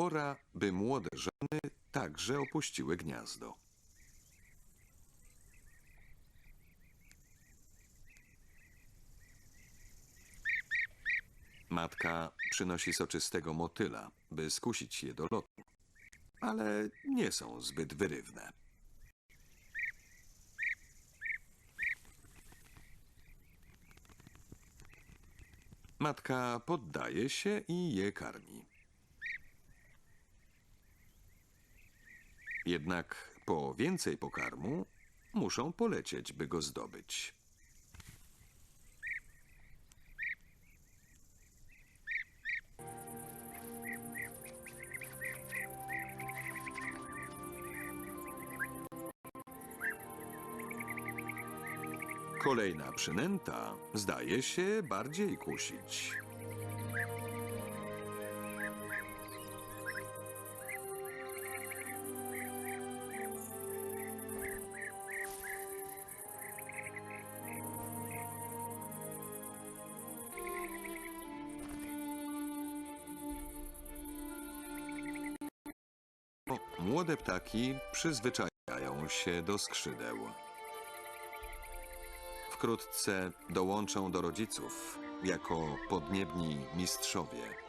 pora, by młode żony także opuściły gniazdo. Matka przynosi soczystego motyla, by skusić je do lotu, ale nie są zbyt wyrywne. Matka poddaje się i je karmi. Jednak po więcej pokarmu muszą polecieć, by go zdobyć. Kolejna przynęta zdaje się bardziej kusić. Młode ptaki przyzwyczajają się do skrzydeł. Wkrótce dołączą do rodziców jako podniebni mistrzowie.